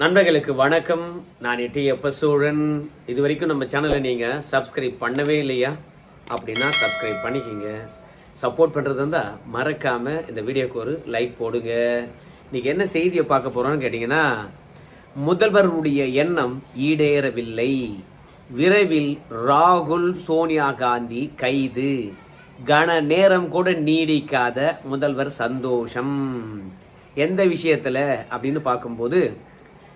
நண்பர்களுக்கு வணக்கம். நான் டி எப்ப சூழன் இது வரைக்கும் நம்ம சேனலை நீங்கள் சப்ஸ்கிரைப் பண்ணவே இல்லையா? அப்படின்னா சப்ஸ்கிரைப் பண்ணிக்கிங்க. சப்போர்ட் பண்ணுறது இருந்தால் மறக்காமல் இந்த வீடியோக்கு ஒரு லைக் போடுங்க. இன்றைக்கி என்ன செய்தியை பார்க்க போகிறோன்னு கேட்டிங்கன்னா முதல்வருடைய எண்ணம் ஈடேறவில்லை. விரைவில் ராகுல் சோனியா காந்தி கைது. கன நேரம் கூட நீடிக்காத முதல்வர் சந்தோஷம். எந்த விஷயத்தில்? அப்படின்னு பார்க்கும்போது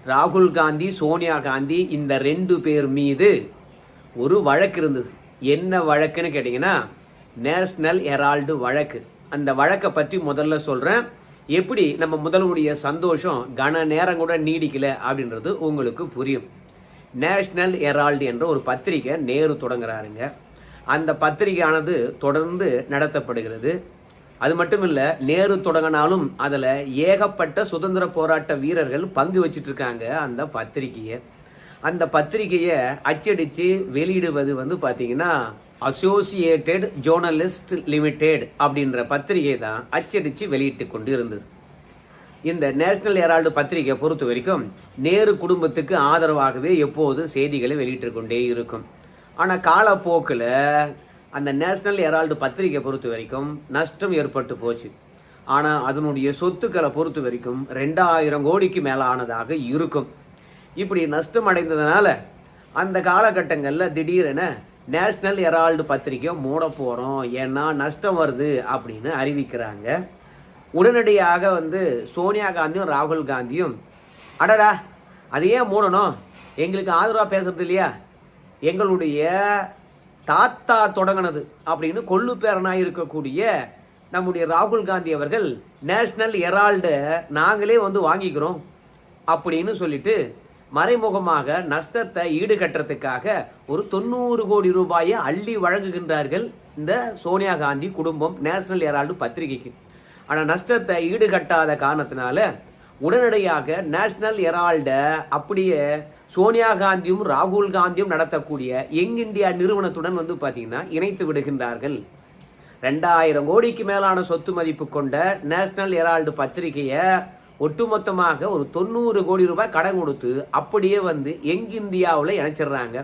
ராகுல் காந்தி சோனியா காந்தி இந்த ரெண்டு பேர் மீது ஒரு வழக்கு இருந்தது. என்ன வழக்குன்னு கேட்டிங்கன்னா நேஷ்னல் ஹெரால்டு வழக்கு. அந்த வழக்கை பற்றி முதல்ல சொல்கிறேன் எப்படி நம்ம முதல்வருடைய சந்தோஷம் கன நேரம் கூட நீடிக்கல அப்படின்றது உங்களுக்கு புரியும். நேஷ்னல் ஹெரால்டு என்ற ஒரு பத்திரிகை நேரு தொடங்குறாருங்க. அந்த பத்திரிகையானது தொடர்ந்து நடத்தப்படுகிறது. அது மட்டும் இல்லை நேரு தொடங்கினாலும் அதில் ஏகப்பட்ட சுதந்திர போராட்ட வீரர்கள் பங்கு வச்சிட்டு இருக்காங்க அந்த பத்திரிகையை. அந்த பத்திரிகையை அச்சடித்து வெளியிடுவது வந்து பார்த்தீங்கன்னா அசோசியேட்டட் ஜேர்னலிஸ்ட் லிமிடெட் அப்படின்ற பத்திரிகை தான் அச்சடித்து வெளியிட்டு கொண்டு இருந்தது இந்த நேஷனல் ஹெரால்டு பத்திரிகை பொறுத்த வரைக்கும் நேரு குடும்பத்துக்கு ஆதரவாகவே எப்போதும் செய்திகளை வெளியிட்டு கொண்டே இருக்கும். ஆனால் காலப்போக்கில் அந்த நேஷனல் ஹெரால்டு பத்திரிகை பொறுத்த வரைக்கும் நஷ்டம் ஏற்பட்டு போச்சு. ஆனால் அதனுடைய சொத்துக்களை பொறுத்த வரைக்கும் ரெண்டாயிரம் கோடிக்கு மேலானதாக இருக்கும். இப்படி நஷ்டம் அடைந்ததுனால அந்த காலகட்டங்களில் திடீரென நேஷனல் ஹெரால்டு பத்திரிக்கை மூட போகிறோம் ஏன்னா நஷ்டம் வருது அப்படின்னு அறிவிக்கிறாங்க. உடனடியாக வந்து சோனியா காந்தியும் ராகுல் காந்தியும் அடடா அது ஏன் மூடணும்? எங்களுக்கு ஆதரவாக பேசுறது இல்லையா? எங்களுடைய தாத்தா தொடங்கினது அப்படின்னு கொள்ளு பேரனாக இருக்கக்கூடிய நம்முடைய ராகுல் காந்தி அவர்கள் நேஷனல் ஹெரால்டை நாங்களே வந்து வாங்கிக்கிறோம் அப்படின்னு சொல்லிட்டு மறைமுகமாக நஷ்டத்தை ஈடுகட்டுறதுக்காக ஒரு தொண்ணூறு கோடி ரூபாயை அள்ளி வழங்குகின்றார்கள் இந்த சோனியா காந்தி குடும்பம் நேஷனல் ஹெரால்டு பத்திரிகைக்கு. ஆனால் நஷ்டத்தை ஈடுகட்டாத காரணத்தினால உடனடியாக நேஷனல் ஹெரால்டை அப்படியே சோனியா காந்தியும் ராகுல் காந்தியும் நடத்தக்கூடிய யங் இந்தியா நிறுவனத்துடன் வந்து பார்த்தீங்கன்னா இணைத்து விடுகின்றார்கள். ரெண்டாயிரம் கோடிக்கு மேலான சொத்து மதிப்பு கொண்ட நேஷனல் ஹெரால்டு பத்திரிகையை ஒட்டுமொத்தமாக ஒரு தொண்ணூறு கோடி ரூபாய் கடன் கொடுத்து அப்படியே வந்து எங் இந்தியாவில் இணைச்சிடுறாங்க.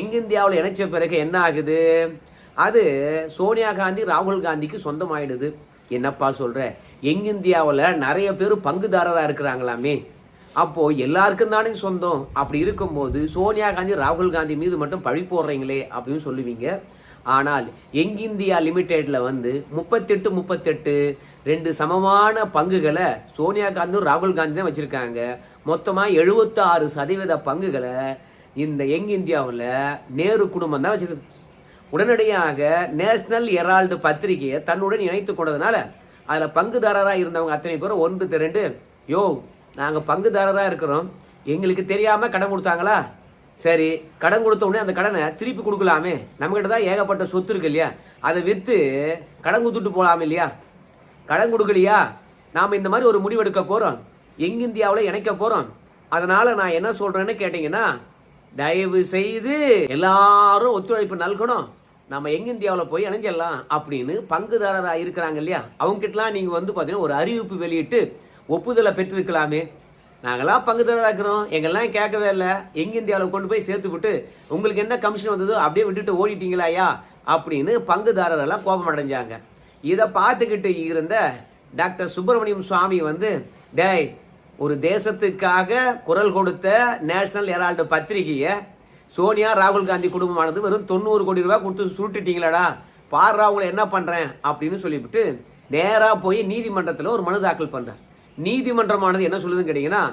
எங் இந்தியாவில் இணைச்ச பிறகு என்ன ஆகுது? அது சோனியா காந்தி ராகுல் காந்திக்கு சொந்தமாயிடுது. என்னப்பா சொல்கிற எங் இந்தியாவில் நிறைய பேர் பங்குதாரராக இருக்கிறாங்களாமே. அப்போது எல்லாருக்கும் தானே சொந்தம். அப்படி இருக்கும்போது சோனியா காந்தி ராகுல் காந்தி மீது மட்டும் பழி போடுறீங்களே அப்படின்னு சொல்லுவீங்க. ஆனால் எங் இந்தியா லிமிடெட்ல வந்து முப்பத்தெட்டு முப்பத்தெட்டு ரெண்டு சமமான பங்குகளை சோனியா காந்தியும் ராகுல் காந்தி தான் வச்சுருக்காங்க. மொத்தமாக எழுபத்தி ஆறு சதவீத பங்குகளை இந்த எங் இந்தியாவில் நேரு குடும்பம் தான் வச்சுருக்கு. உடனடியாக நேஷனல் ஹெரால்டு பத்திரிகையை தன்னுடன் இணைத்து கொண்டதுனால அதில் பங்குதாரராக இருந்தவங்க அத்தனை பேரும் ஒன்று திரண்டு யோ நாங்கள் பங்குதாரராக இருக்கிறோம். எங்களுக்கு தெரியாமல் கடன் கொடுத்தாங்களா? சரி கடன் கொடுத்த உடனே அந்த கடனை திருப்பி கொடுக்கலாமே. நம்மகிட்ட தான் ஏகப்பட்ட சொத்து இருக்கு இல்லையா? அதை விற்று கடன் கொடுத்துட்டு போகலாமே இல்லையா? கடன் கொடுக்கலையா? நாம் இந்த மாதிரி ஒரு முடிவெடுக்க போகிறோம் எங்கிந்தியாவில் இணைக்க போகிறோம் அதனால் நான் என்ன சொல்கிறேன்னு கேட்டிங்கன்னா தயவு செய்து எல்லாரும் ஒத்துழைப்பு நல்கணும். நம்ம எங்கிந்தியாவில் போய் இணைஞ்சிடலாம் அப்படின்னு பங்குதாரராக இருக்கிறாங்க இல்லையா? அவங்ககிட்டலாம் நீங்கள் வந்து பார்த்தீங்கன்னா ஒரு அறிவிப்பு வெளியிட்டு ஒப்புதலை பெற்றிருக்கலாமே. நாங்களாம் பங்குதாரராக இருக்கிறோம். எங்கெல்லாம் கேட்கவே இல்லை. எங்க இந்தியாவில் கொண்டு போய் சேர்த்து விட்டு உங்களுக்கு என்ன கமிஷன் வந்ததோ அப்படியே விட்டுட்டு ஓடிட்டீங்களாயா அப்படின்னு பங்குதாரரெல்லாம் கோபம் அடைஞ்சாங்க இதை பார்த்துக்கிட்டு இருந்த டாக்டர் சுப்பிரமணியம் சுவாமி வந்து டேய் ஒரு தேசத்துக்காக குரல் கொடுத்த நேஷனல் ஹெரால்டு பத்திரிகையை சோனியா ராகுல் காந்தி குடும்பமானது வெறும் தொண்ணூறு கோடி ரூபாய் கொடுத்து சுருட்டுட்டீங்களாடா. பாரு அவங்கள என்ன பண்ணுறேன் அப்படின்னு சொல்லிவிட்டு நேராக போய் நீதிமன்றத்தில் ஒரு மனு தாக்கல் பண்றார். நீதிமன்றமானது என்ன சொல்லுதுன்னு கேட்டீங்கன்னா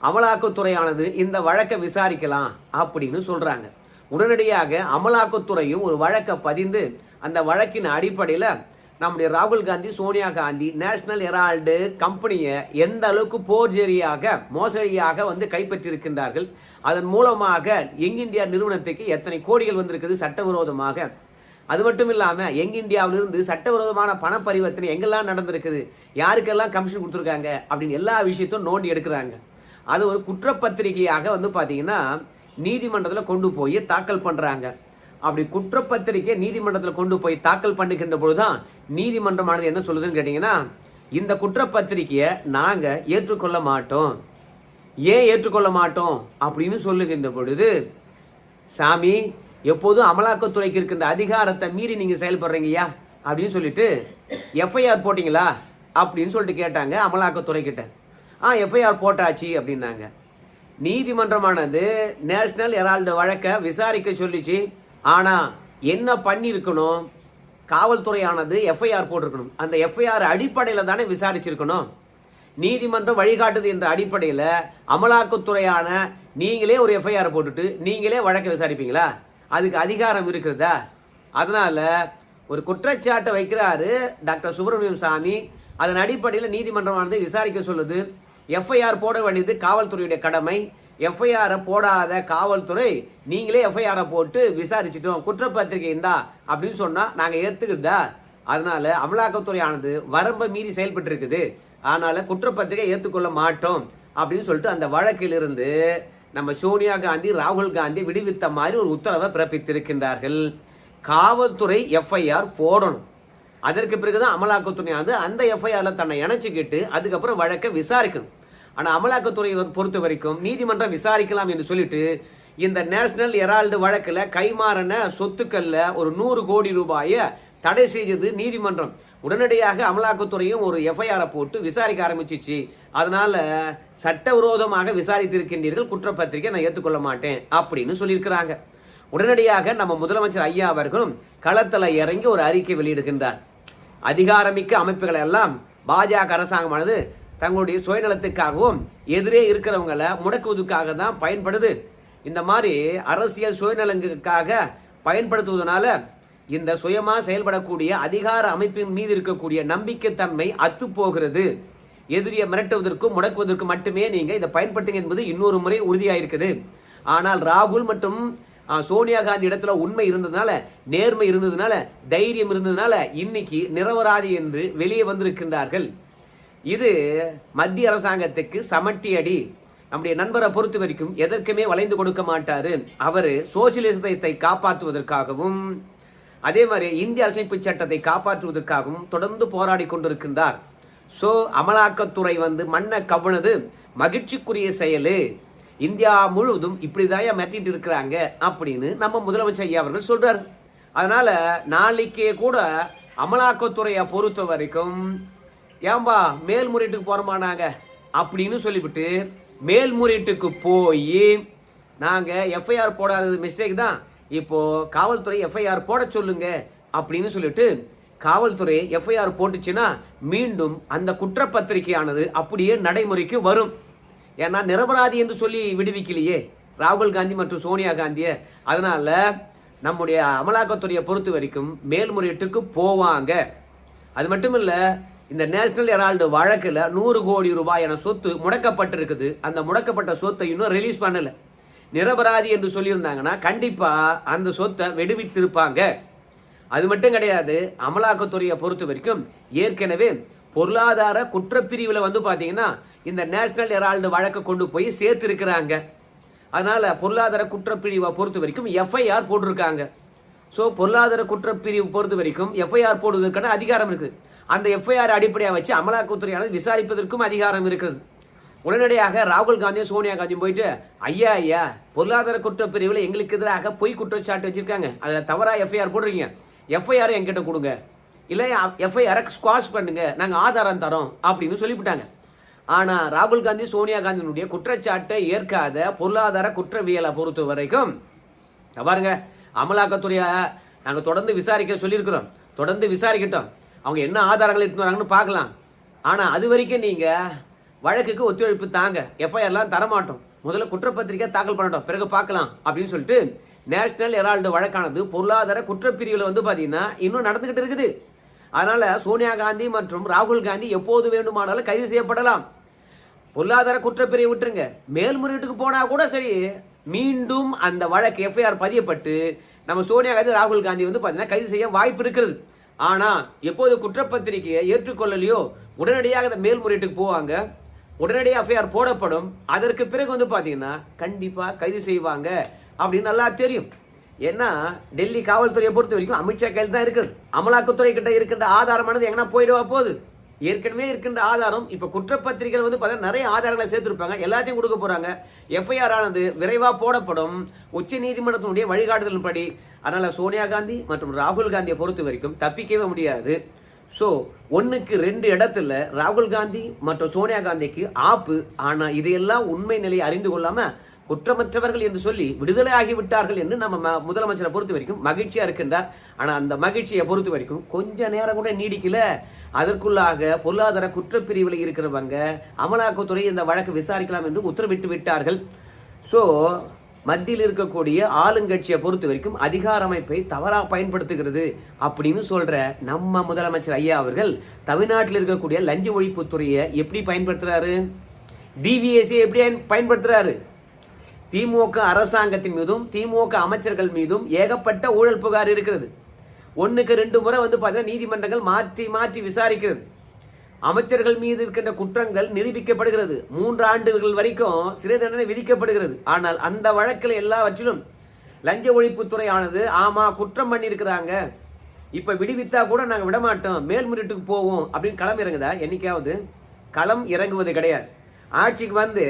அமலாக்கத்துறையானது இந்த வழக்கை விசாரிக்கலாம் அப்படின்னு சொல்கிறாங்க உடனடியாக அமலாக்கத்துறையும் ஒரு வழக்கை பதிந்து அந்த வழக்கின் அடிப்படையில் நம்முடைய ராகுல் காந்தி சோனியா காந்தி நேஷனல் ஹெரால்டு கம்பெனியை எந்த அளவுக்கு போர்ஜரியாக மோசடியாக வந்து கைப்பற்றியிருக்கின்றார்கள் அதன் மூலமாக எங் இந்தியா நிறுவனத்துக்கு எத்தனை கோடிகள் வந்திருக்குது சட்டவிரோதமாக அது மட்டும் இல்லாமல் எங் இந்தியாவிலிருந்து சட்டவிரோதமான பண பரிவர்த்தனை எங்கெல்லாம் நடந்திருக்குது? யாருக்கெல்லாம் கமிஷன் கொடுத்துருக்காங்க? அப்படின்னு எல்லா விஷயத்தையும் நோண்டி எடுக்கிறாங்க. அது ஒரு குற்றப்பத்திரிகையாக வந்து பார்த்தீங்கன்னா நீதிமன்றத்தில் கொண்டு போய் தாக்கல் பண்ணுறாங்க அப்படி குற்றப்பத்திரிக்கை நீதிமன்றத்தில் கொண்டு போய் தாக்கல் பண்ணுகின்ற பொழுதுதான் நீதிமன்றமானது என்ன சொல்லுதுன்னு கேட்டிங்கன்னா இந்த குற்றப்பத்திரிக்கையை நாங்கள் ஏற்றுக்கொள்ள மாட்டோம். ஏன் ஏற்றுக்கொள்ள மாட்டோம்? அப்படின்னு சொல்லுகின்ற பொழுது சாமி எப்போதும் அமலாக்கத்துறைக்கு இருக்கின்ற அதிகாரத்தை மீறி நீங்க செயல்படுறீங்கய்யா அப்படின்னு சொல்லிட்டு எஃப்ஐஆர் போட்டிங்களா அப்படின்னு சொல்லிட்டு கேட்டாங்க அமலாக்கத்துறை கிட்ட. ஆ எஃப்ஐஆர் போட்டாச்சு அப்படின்னாங்க. நீதிமன்றமானது நேஷனல் ஹெரால்டு வழக்கை விசாரிக்க சொல்லிச்சு. ஆனால் என்ன பண்ணியிருக்கணும்? காவல்துறையானது எஃப்ஐஆர் போட்டிருக்கணும். அந்த எஃப்ஐஆர் அடிப்படையில் தானே விசாரிச்சிருக்கணும். நீதிமன்றம் வழிகாட்டுது என்ற அடிப்படையில் அமலாக்கத்துறையான நீங்களே ஒரு எஃப்ஐஆர் போட்டுட்டு நீங்களே வழக்கை விசாரிப்பீங்களா? அதுக்கு அதிகாரம் இருக்கிறதா? அதனால் ஒரு குற்றச்சாட்டை வைக்கிறாரு டாக்டர் சுப்பிரமணியம் சாமி. அதன் அடிப்படையில் நீதிமன்றமானது விசாரிக்க சொல்லுது. எஃப்ஐஆர் போட வேண்டியது காவல்துறையுடைய கடமை. எஃப்ஐஆரை போடாத காவல்துறை நீங்களே எஃப்ஐஆரை போட்டு விசாரிச்சிட்டோம். குற்றப்பத்திரிகை இருந்தா அப்படின்னு சொன்னால் நாங்கள் ஏற்றுக்கிறதா அதனால அமலாக்கத்துறையானது வரம்பை மீறி செயல்பட்டு இருக்குது அதனால குற்றப்பத்திரிகை ஏற்றுக்கொள்ள மாட்டோம் அப்படின்னு சொல்லிட்டு அந்த வழக்கிலிருந்து நம்ம சோனியா காந்தி ராகுல் காந்தி விடுவித்த மாதிரி ஒரு உத்தரவை பிறப்பித்திருக்கின்றார்கள். காவல்துறை எஃப்ஐஆர் போடணும். அதற்கு பிறகுதான் அமலாக்கத்துறையானது அந்த எஃப்ஐஆரில் தன்னை இணைச்சிக்கிட்டு அதுக்கப்புறம் வழக்கை விசாரிக்கணும். ஆனால் அமலாக்கத்துறை வந்து பொறுத்த வரைக்கும் நீதிமன்றம் விசாரிக்கலாம் என்று சொல்லிட்டு இந்த நேஷனல் ஹெரால்டு வழக்கில் கைமாறின சொத்துக்களில் ஒரு நூறு கோடி ரூபாயை தடை செய்தது நீதிமன்றம். உடனடியாக அமலாக்கத்துறையும் ஒரு எஃப்ஐஆரை போட்டு விசாரிக்க ஆரம்பிச்சிச்சு. அதனால சட்டவிரோதமாக விசாரித்திருக்கின்றீர்கள் குற்றப்பத்திரிகை நான் ஏற்றுக்கொள்ள மாட்டேன் அப்படின்னு சொல்லியிருக்கிறாங்க. உடனடியாக நம்ம முதலமைச்சர் ஐயா அவர்களும் களத்தில் இறங்கி ஒரு அறிக்கை வெளியிடுகின்றார். அதிகாரமிக்க அமைப்புகளை எல்லாம் பாஜக அரசாங்கமானது தங்களுடைய சுயநலத்துக்காகவும் எதிரே இருக்கிறவங்களை முடக்குவதற்காக தான் பயன்படுது. இந்த மாதிரி அரசியல் சுயநலங்களுக்காக பயன்படுத்துவதனால இந்த சுயமா செயல்படக்கூடிய அதிகார அமைப்பின் மீது இருக்கக்கூடிய நம்பிக்கைத்தன்மை அத்து போகிறது எதிரியை மிரட்டுவதற்கும் முடக்குவதற்கும் மட்டுமே நீங்க இதை பயன்படுத்துங்க என்பது இன்னொரு முறை உறுதியாயிருக்குது. ஆனால் ராகுல் மற்றும் சோனியா காந்தி இடத்துல உண்மை இருந்ததுனால நேர்மை இருந்ததுனால தைரியம் இருந்ததுனால இன்னைக்கு நிரபராதி என்று வெளியே வந்திருக்கின்றார்கள். இது மத்திய அரசாங்கத்துக்கு சமட்டி அடி. நம்முடைய நண்பரை பொறுத்த வரைக்கும் எதற்குமே வளைந்து கொடுக்க மாட்டாரு. அவர் சோசியலிசத்தை காப்பாற்றுவதற்காகவும் அதே மாதிரி இந்திய அரசமைப்பு சட்டத்தை காப்பாற்றுவதற்காகவும் தொடர்ந்து போராடி கொண்டிருக்கின்றார். ஸோ அமலாக்கத்துறை வந்து மண்ணை கவுனது மகிழ்ச்சிக்குரிய செயலு. இந்தியா முழுவதும் இப்படிதாயா மாற்றிட்டு இருக்கிறாங்க அப்படின்னு நம்ம முதலமைச்சர் ஐயா அவர்கள் சொல்றாரு. அதனால நாளைக்கே கூட அமலாக்கத்துறையை பொறுத்த வரைக்கும் ஏம்பா மேல்முறையீட்டுக்கு போகிறோமானாங்க அப்படின்னு சொல்லிவிட்டு மேல்முறையீட்டுக்கு போய் நாங்கள் எஃப்ஐஆர் போடாதது மிஸ்டேக் தான். இப்போ காவல்துறை எஃப்ஐஆர் போட சொல்லுங்க அப்படின்னு சொல்லிட்டு காவல்துறை எஃப்ஐஆர் போட்டுச்சுன்னா மீண்டும் அந்த குற்றப்பத்திரிகையானது அப்படியே நடைமுறைக்கு வரும். ஏன்னா நிரபராதி என்று சொல்லி விடுவிக்கலையே ராகுல் காந்தி மற்றும் சோனியா காந்தியை. அதனால நம்முடைய அமலாக்கத்துறையை பொறுத்த வரைக்கும் மேல்முறையீட்டுக்கு போவாங்க. அது மட்டும் இல்லை இந்த நேஷனல் ஹெரால்டு வழக்கில் நூறு கோடி ரூபாயான சொத்து முடக்கப்பட்டிருக்குது. அந்த முடக்கப்பட்ட சொத்தை இன்னும் ரிலீஸ் பண்ணலை. நிரபராதி என்று சொல்லியிருந்தாங்கன்னா கண்டிப்பாக அந்த சொத்தை வெடுவித்திருப்பாங்க அது மட்டும் கிடையாது அமலாக்கத்துறையை பொறுத்த வரைக்கும் ஏற்கனவே பொருளாதார குற்றப்பிரிவில் வந்து பார்த்தீங்கன்னா இந்த நேஷனல் ஹெரால்டு வழக்கை கொண்டு போய் சேர்த்துருக்கிறாங்க. அதனால் பொருளாதார குற்றப்பிரிவை பொறுத்த வரைக்கும் எஃப்ஐஆர் போட்டிருக்காங்க. ஸோ பொருளாதார குற்றப்பிரிவு பொறுத்த வரைக்கும் எஃப்ஐஆர் போடுவதற்கான அதிகாரம் இருக்குது. அந்த எஃப்ஐஆர் அடிப்படையாக வச்சு அமலாக்கத்துறையானது விசாரிப்பதற்கும் அதிகாரம் இருக்குது உடனடியாக ராகுல் காந்தியும் சோனியா காந்தியும் போயிட்டு ஐயா ஐயா பொருளாதார குற்றப்பிரிவில் எங்களுக்கு எதிராக பொய் குற்றச்சாட்டு வச்சுருக்காங்க. அதில் தவறாக எஃப்ஐஆர் போடுறீங்க எஃப்ஐஆர் என்கிட்ட கொடுங்க. இல்லை எஃப்ஐஆரை ஸ்குவாஷ் பண்ணுங்க. நாங்கள் ஆதாரம் தரோம் அப்படின்னு சொல்லிவிட்டாங்க. ஆனால் ராகுல் காந்தி சோனியா காந்தியினுடைய குற்றச்சாட்டை ஏற்காத பொருளாதார குற்றவியலை பொறுத்த வரைக்கும் பாருங்க அமலாக்கத்துறையை நாங்கள் தொடர்ந்து விசாரிக்க சொல்லியிருக்கிறோம். தொடர்ந்து விசாரிக்கட்டும். அவங்க என்ன ஆதாரங்கள் எடுத்துன்னு வராங்கன்னு பார்க்கலாம். ஆனால் அது வரைக்கும் நீங்கள் வழக்குக்கு ஒத்துழைப்பு தாங்க. எஃப்ஐஆர்லாம் தரமாட்டோம். முதல்ல குற்றப்பத்திரிக்கை தாக்கல் பண்ணட்டும். பிறகு பார்க்கலாம் அப்படின்னு சொல்லிட்டு நேஷனல் ஹெரால்டு வழக்கானது பொருளாதார குற்றப்பிரிவில் வந்து பார்த்தீங்கன்னா இன்னும் நடந்துக்கிட்டு இருக்குது. அதனால சோனியா காந்தி மற்றும் ராகுல் காந்தி எப்போது வேண்டுமானாலும் கைது செய்யப்படலாம். பொருளாதார குற்றப்பிரிவை விட்டுருங்க. மேல்முறையீட்டுக்கு போனா கூட சரி மீண்டும் அந்த வழக்கு எஃப்ஐஆர் பதியப்பட்டு நம்ம சோனியா காந்தி ராகுல் காந்தி வந்து பார்த்தீங்கன்னா கைது செய்ய வாய்ப்பு இருக்கிறது ஆனால் எப்போது குற்றப்பத்திரிகையை ஏற்றுக்கொள்ளலையோ உடனடியாக அந்த மேல்முறையீட்டுக்கு போவாங்க. உடனடி எஃப்ஐஆர் போடப்படும். அதற்கு பிறகு வந்து பார்த்தீங்கன்னா கண்டிப்பாக கைது செய்வாங்க அப்படின்னு நல்லா தெரியும். ஏன்னா டெல்லி காவல்துறையை பொறுத்த வரைக்கும் அமித்ஷா கையில் தான் இருக்குது. அமலாக்கத்துறை கிட்ட இருக்கின்ற ஆதாரமானது எங்கன்னா போயிடுவா போகுது. ஏற்கனவே இருக்கின்ற ஆதாரம் இப்போ குற்றப்பத்திரிகைகள் வந்து பார்த்தா நிறைய ஆதாரங்களை சேர்த்துருப்பாங்க. எல்லாத்தையும் கொடுக்க போகிறாங்க எஃப்ஐஆர் ஆனது விரைவாக போடப்படும். உச்ச நீதிமன்றத்தினுடைய வழிகாட்டுதலின்படி அதனால் சோனியா காந்தி மற்றும் ராகுல் காந்தியை பொறுத்த வரைக்கும் தப்பிக்கவே முடியாது. ஸோ ஒன்றுக்கு ரெண்டு இடத்துல ராகுல் காந்தி மற்றும் சோனியா காந்திக்கு ஆப்பு ஆனால் இதையெல்லாம் உண்மை நிலையை அறிந்து கொள்ளாமல் குற்றமற்றவர்கள் என்று சொல்லி விடுதலை ஆகிவிட்டார்கள் என்று நம்ம ம- முதலமைச்சரை பொறுத்த வரைக்கும் மகிழ்ச்சியாக இருக்கின்றார். ஆனால் அந்த மகிழ்ச்சியை பொறுத்த வரைக்கும் கொஞ்ச நேரம் கூட நீடிக்கல. அதற்குள்ளாக பொருளாதார குற்றப்பிரிவில் இருக்கிறவங்க அமலாக்கத்துறை இந்த வழக்கு விசாரிக்கலாம் என்று உத்தரவிட்டு விட்டார்கள். ஸோ மத்தியில் இருக்கக்கூடிய ஆளுங்கட்சியை பொறுத்த வரைக்கும் அதிகார அமைப்பை தவறாக பயன்படுத்துகிறது அப்படின்னு சொல்ற நம்ம முதலமைச்சர் ஐயா அவர்கள் தமிழ்நாட்டில் இருக்கக்கூடிய லஞ்ச ஒழிப்புத்துறையை எப்படி பயன்படுத்துறாரு? டிவிஎஸ்சி எப்படி பயன்படுத்துறாரு? திமுக அரசாங்கத்தின் மீதும் திமுக அமைச்சர்கள் மீதும் ஏகப்பட்ட ஊழல் புகார் இருக்கிறது. ஒன்றுக்கு ரெண்டு முறை வந்து பார்த்தீங்கன்னா நீதிமன்றங்கள் மாற்றி மாற்றி விசாரிக்கிறது. அமைச்சர்கள் மீது இருக்கின்ற குற்றங்கள் நிரூபிக்கப்படுகிறது. மூன்று ஆண்டுகள் வரைக்கும் சிறை தண்டனை விதிக்கப்படுகிறது. ஆனால் அந்த வழக்கில் எல்லாவற்றிலும் லஞ்ச ஒழிப்புத்துறை ஆனது ஆமா குற்றம் பண்ணியிருக்கிறாங்க. இப்ப விடுவித்தா கூட நாங்கள் விடமாட்டோம். மேல்முறையீட்டுக்கு போவோம் அப்படின்னு களம் இறங்குதா? என்னைக்காவது? களம் இறங்குவது கிடையாது. ஆட்சிக்கு வந்து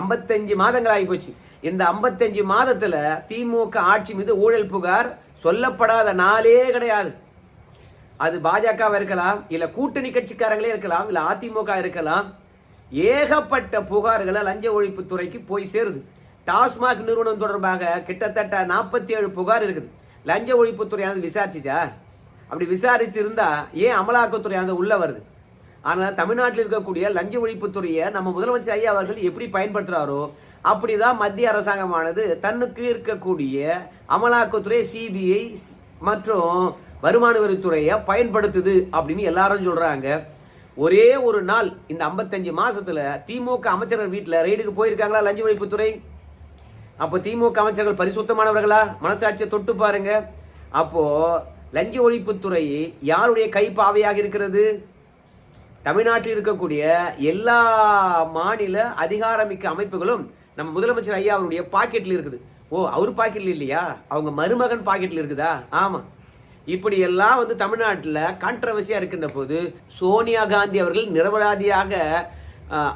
55 மாதங்கள் ஆகி போச்சு இந்த 55 மாதத்துல திமுக ஆட்சி மீது ஊழல் புகார் சொல்லப்படாத நாளே கிடையாது. அது பாஜக இருக்கலாம் இல்ல கூட்டணி கட்சிக்காரங்களே இருக்கலாம் இல்ல அதிமுக இருக்கலாம் ஏகப்பட்ட புகார்களை லஞ்ச ஒழிப்பு துறைக்கு போய் சேருது. டாஸ்மாக் நிறுவனம் தொடர்பாக கிட்டத்தட்ட நாற்பத்தி ஏழு புகார் இருக்குது. லஞ்ச ஒழிப்புத்துறையானது விசாரிச்சுச்சா? அப்படி விசாரிச்சு இருந்தா ஏன் அமலாக்கத்துறையானது உள்ள வருது? ஆனால் தமிழ்நாட்டில் இருக்கக்கூடிய லஞ்ச ஒழிப்புத்துறையை நம்ம முதலமைச்சர் ஐயா அவர்கள் எப்படி பயன்படுத்துறாரோ அப்படிதான் மத்திய அரசாங்கமானது தன்னுக்கு இருக்கக்கூடிய அமலாக்கத்துறை சிபிஐ மற்றும் வருமான வரித்துறையை பயன்படுத்துது அப்படின்னு எல்லாரும் சொல்கிறாங்க ஒரே ஒரு நாள் இந்த ஐம்பத்தஞ்சு மாதத்தில் திமுக அமைச்சர்கள் வீட்டில் ரெய்டுக்கு போயிருக்காங்களா லஞ்ச ஒழிப்புத்துறை? அப்போ திமுக அமைச்சர்கள் பரிசுத்தமானவர்களா? மனசாட்சியை தொட்டு பாருங்க. அப்போது லஞ்ச ஒழிப்புத்துறை யாருடைய கைப்பாவையாக இருக்கிறது? தமிழ்நாட்டில் இருக்கக்கூடிய எல்லா மாநில அதிகாரமிக்க அமைப்புகளும் நம்ம முதலமைச்சர் ஐயா அவருடைய பாக்கெட்டில் இருக்குது. ஓ அவர் பாக்கெட்டில் இல்லையா? அவங்க மருமகன் பாக்கெட்டில் இருக்குதா? ஆமாம் இப்படி எல்லாம் வந்து தமிழ்நாட்டில் கான்ட்ரவர்சியாக இருக்கின்ற போது சோனியா காந்தி அவர்கள் நிரபராதியாக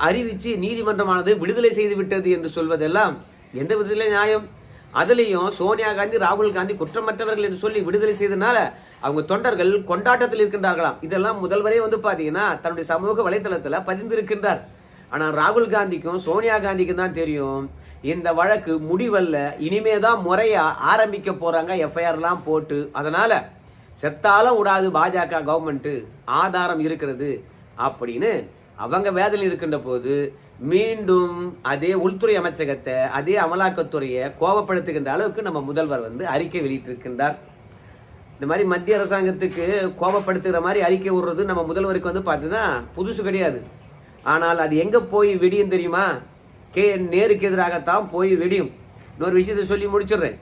அறிவித்து நீதிமன்றமானது விடுதலை செய்து விட்டது என்று சொல்வதெல்லாம் எந்த விதத்தில நியாயம்? அதுலேயும் சோனியா காந்தி ராகுல் காந்தி குற்றமற்றவர்கள் என்று சொல்லி விடுதலை செய்தனால அவங்க தொண்டர்கள் கொண்டாட்டத்தில் இருக்கின்றார்களாம். இதெல்லாம் முதல்வரே வந்து பார்த்தீங்கன்னா தன்னுடைய சமூக வலைதளத்தில் பதிந்திருக்கின்றார். ஆனால் ராகுல் காந்திக்கும் சோனியா காந்திக்கும் தான் தெரியும். இந்த வழக்கு முடிவல்ல. இனிமே தான் முறையா ஆரம்பிக்க போறாங்க எஃப்ஐஆர் எல்லாம் போட்டு. அதனால செத்தாலும் விடாது பாஜக கவர்மெண்ட் ஆதாரம் இருக்கிறது அப்படின்னு அவங்க வேதனையில் இருக்கின்ற போது மீண்டும் அதே உள்துறை அமைச்சகத்தை அதே அமலாக்கத்துறையை கோபப்படுத்துகின்ற அளவுக்கு நம்ம முதல்வர் வந்து அறிக்கை வெளியிட்டிருக்கின்றார். இந்த மாதிரி மத்திய அரசாங்கத்துக்கு கோபப்படுத்துகிற மாதிரி அறிக்கை விடுறது நம்ம முதல்வருக்கு வந்து பார்த்தீங்கன்னா புதுசு கிடையாது. ஆனால் அது எங்கே போய் விடியும் தெரியுமா? கே என் நேருக்கு எதிராகத்தான் போய் வெடியும். இன்னொரு விஷயத்தை சொல்லி முடிச்சிடுறேன்.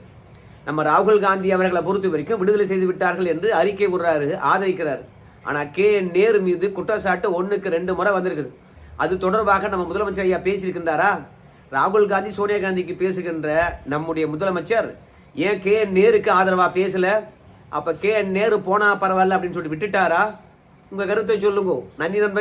நம்ம ராகுல் காந்தி அவர்களை பொறுத்த வரைக்கும் விடுதலை செய்து விட்டார்கள் என்று அறிக்கை விடுறாரு ஆதரிக்கிறார். ஆனால் கே என் நேரு மீது குற்றச்சாட்டு ஒன்றுக்கு ரெண்டு முறை வந்திருக்குது. அது தொடர்பாக நம்ம முதலமைச்சர் ஐயா பேசியிருக்கின்றாரா? ராகுல் காந்தி சோனியா காந்திக்கு பேசுகின்ற நம்முடைய முதலமைச்சர் ஏன் கே என் நேருக்கு ஆதரவாக பேசலை? அப்போ கே என் நேரு போனால் பரவாயில்ல அப்படின்னு சொல்லிட்டு விட்டுட்டாரா? உங்கள் கருத்தை சொல்லுங்க. நன்றி நண்பர்